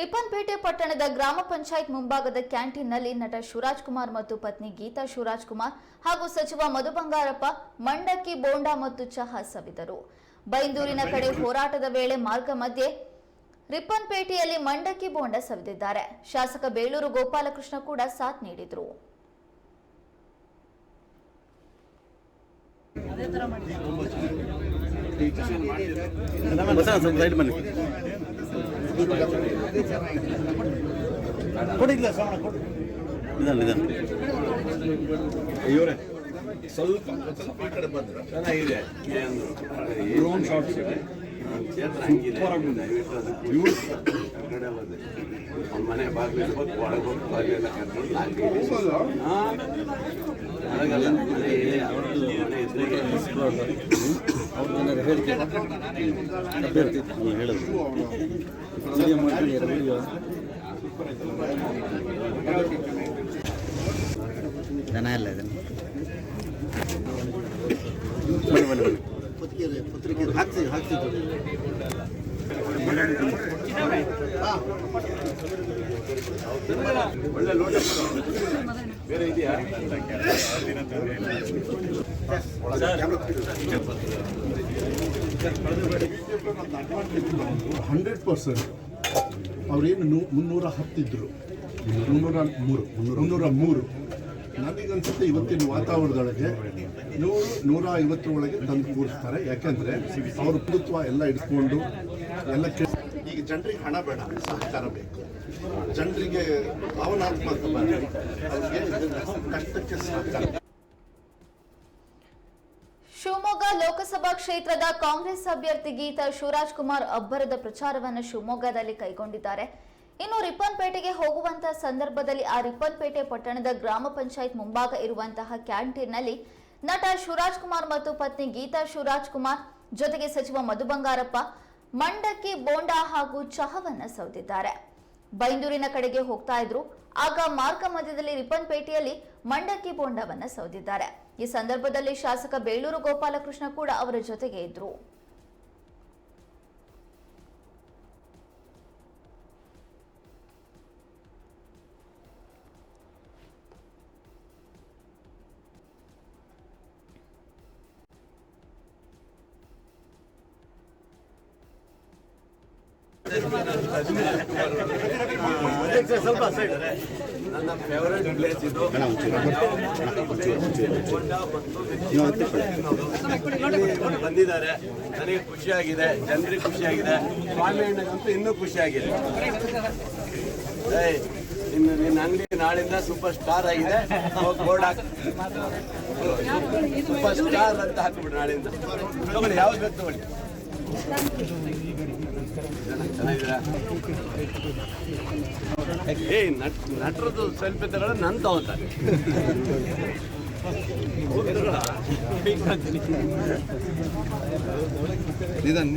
ರಿಪ್ಪನ್ಪೇಟೆ ಪಟ್ಟಣದ ಗ್ರಾಮ ಪಂಚಾಯತ್ ಮುಂಭಾಗದ ಕ್ಯಾಂಟೀನ್ನಲ್ಲಿ ನಟ ಶಿವರಾಜ್ ಕುಮಾರ್ ಮತ್ತು ಪತ್ನಿ ಗೀತಾ ಶಿವರಾಜ್ ಕುಮಾರ್ ಹಾಗೂ ಸಚಿವ ಮಧು ಬಂಗಾರಪ್ಪ ಮಂಡಕ್ಕಿ, ಬೋಂಡಾ ಮತ್ತು ಚಹಾ ಸವಿದರು. ಬೈಂದೂರಿನ ಕಡೆ ಹೋರಾಟದ ವೇಳೆ ಮಾರ್ಗ ಮಧ್ಯೆ ರಿಪ್ಪನ್ಪೇಟೆಯಲ್ಲಿ ಮಂಡಕ್ಕಿ, ಬೋಂಡ ಸವಿದಿದ್ದಾರೆ. ಶಾಸಕ ಬೇಳೂರು ಗೋಪಾಲಕೃಷ್ಣ ಕೂಡ ಸಾಥ್ ನೀಡಿದರು. ಸ್ವಲ್ಪ ಸೈಡ್ ಕೊಡಿ. ಕೊಡಿ ಇವರೇ ಸ್ವಲ್ಪ ಸ್ವಲ್ಪ ಈ ಕಡೆ ಬಂದ್ರೆ. ಚೆನ್ನಾಗಿದೆ. ಡ್ರೋನ್ ಶಾಟ್ಸ್ ಇದೆ. ಕ್ಷೇತ್ರ ಹಂಗಿದೆ. ಬಂದೆ. ಅವ್ನ ಮನೆ ಬಾಗಿಲು ಹೋಗಿ ಒಳಗೆ ಹೋಗಿ ಬಾಗಿಲೆಲ್ಲ ಕರ್ಕೊಂಡು ಹೋಗಲ್ಲ? ಮನೆ ಅವ್ರ ಜನ ಹೇಳ್ತೀವಿ ಅಭ್ಯರ್ಥಿ ಹೇಳೋದು ಜನ ಎಲ್ಲ ಇದನ್ನು ಬನ್ನಿ ಪತ್ರಿಕೆ ಪತ್ರಿಕೆ ಹಾಕ್ಸಿ ಒಳ್ಳೆ ಲೋಟ ಹಂಡ್ರೆಡ್ ಪರ್ಸೆಂಟ್. ಅವ್ರೇನು ನೂ ಮುನ್ನೂರ ಹತ್ತಿದ್ರು. ಮುನ್ನೂರ ಮೂರು. ಮುನ್ನೂರ ಮೂರು. ನನಗನ್ಸುತ್ತೆ ಇವತ್ತಿನ ವಾತಾವರಣದೊಳಗೆ ನೂರು, ನೂರ ಐವತ್ತರೊಳಗೆ ತಂದು ಕೂರಿಸ್ತಾರೆ. ಯಾಕೆಂದ್ರೆ ಅವ್ರ ಪ್ರಭುತ್ವ ಎಲ್ಲ ಇಟ್ಕೊಂಡು ಎಲ್ಲ ಈಗ ಜನರಿಗೆ ಹಣ ಬೇಡ, ಸಹಕಾರ ಬೇಕು. ಜನರಿಗೆ ಭಾವನಾತ್ಮಕ ಕಷ್ಟಕ್ಕೆ ಸಹಕಾರ ಶಿವಮೊಗ್ಗ ಲೋಕಸಭಾ ಕ್ಷೇತ್ರದ ಕಾಂಗ್ರೆಸ್ ಅಭ್ಯರ್ಥಿ ಗೀತಾ ಶಿವರಾಜ್ ಕುಮಾರ್ ಅಬ್ಬರದ ಪ್ರಚಾರವನ್ನು ಶಿವಮೊಗ್ಗದಲ್ಲಿ ಕೈಗೊಂಡಿದ್ದಾರೆ. ಇನ್ನು ರಿಪ್ಪನ್ಪೇಟೆಗೆ ಹೋಗುವಂತಹ ಸಂದರ್ಭದಲ್ಲಿ ಆ ರಿಪ್ಪನ್ಪೇಟೆ ಪಟ್ಟಣದ ಗ್ರಾಮ ಪಂಚಾಯತ್ ಮುಂಭಾಗ ಇರುವಂತಹ ಕ್ಯಾಂಟೀನ್ನಲ್ಲಿ ನಟ ಶಿವರಾಜ್ ಕುಮಾರ್ ಮತ್ತು ಪತ್ನಿ ಗೀತಾ ಶಿವರಾಜ್ ಕುಮಾರ್, ಜೊತೆಗೆ ಸಚಿವ ಮಧು ಬಂಗಾರಪ್ಪ ಮಂಡಕ್ಕಿ, ಬೋಂಡಾ ಹಾಗೂ ಚಹವನ್ನ ಸೌದಿದ್ದಾರೆ ಬೈಂದೂರಿನ ಕಡೆಗೆ ಹೋಗ್ತಾ ಇದ್ರು, ಆಗ ಮಾರ್ಗ ಮಧ್ಯದಲ್ಲಿ ರಿಪ್ಪನ್ಪೇಟೆಯಲ್ಲಿ ಮಂಡಕ್ಕಿ, ಬೋಂಡವನ್ನ ಸೌದಿದ್ದಾರೆ ಈ ಸಂದರ್ಭದಲ್ಲಿ ಶಾಸಕ ಬೇಳೂರು ಗೋಪಾಲಕೃಷ್ಣ ಕೂಡ ಅವರ ಜೊತೆಗೆ ಇದ್ರು. ಸ್ವಲ್ಪ ನನ್ನ ಫೇವರೇಟ್ ಪ್ಲೇಸ್ ಬಂದಿದ್ದಾರೆ. ನನಗೆ ಖುಷಿಯಾಗಿದೆ. ಜನರಿಗೆ ಖುಷಿಯಾಗಿದೆ. ಸ್ವಾಮಿ ಅಣ್ಣಗಂತೂ ಇನ್ನೂ ಖುಷಿಯಾಗಿದೆ. ಇನ್ನು ನಿನ್ನ ಅಂಗಡಿ ನಾಳಿಂದ ಸೂಪರ್ ಸ್ಟಾರ್ ಆಗಿದೆ. ಬೋರ್ಡ್ ಹಾಕಿ ಸೂಪರ್ ಸ್ಟಾರ್ ಅಂತ ಹಾಕ್ಬಿಡು ನಾಳಿಂದ. ಯಾವ್ದು ಬೇಕು ತಗೊಳ್ಳಿ. ಏಯ್ ನಟ್ ನಟರದ್ದು ಸೆಲ್ಫಿ ತಗೊಳ್ಳ ನನ್ ತಗೋತಾರೆ. ನಿಧಾನ.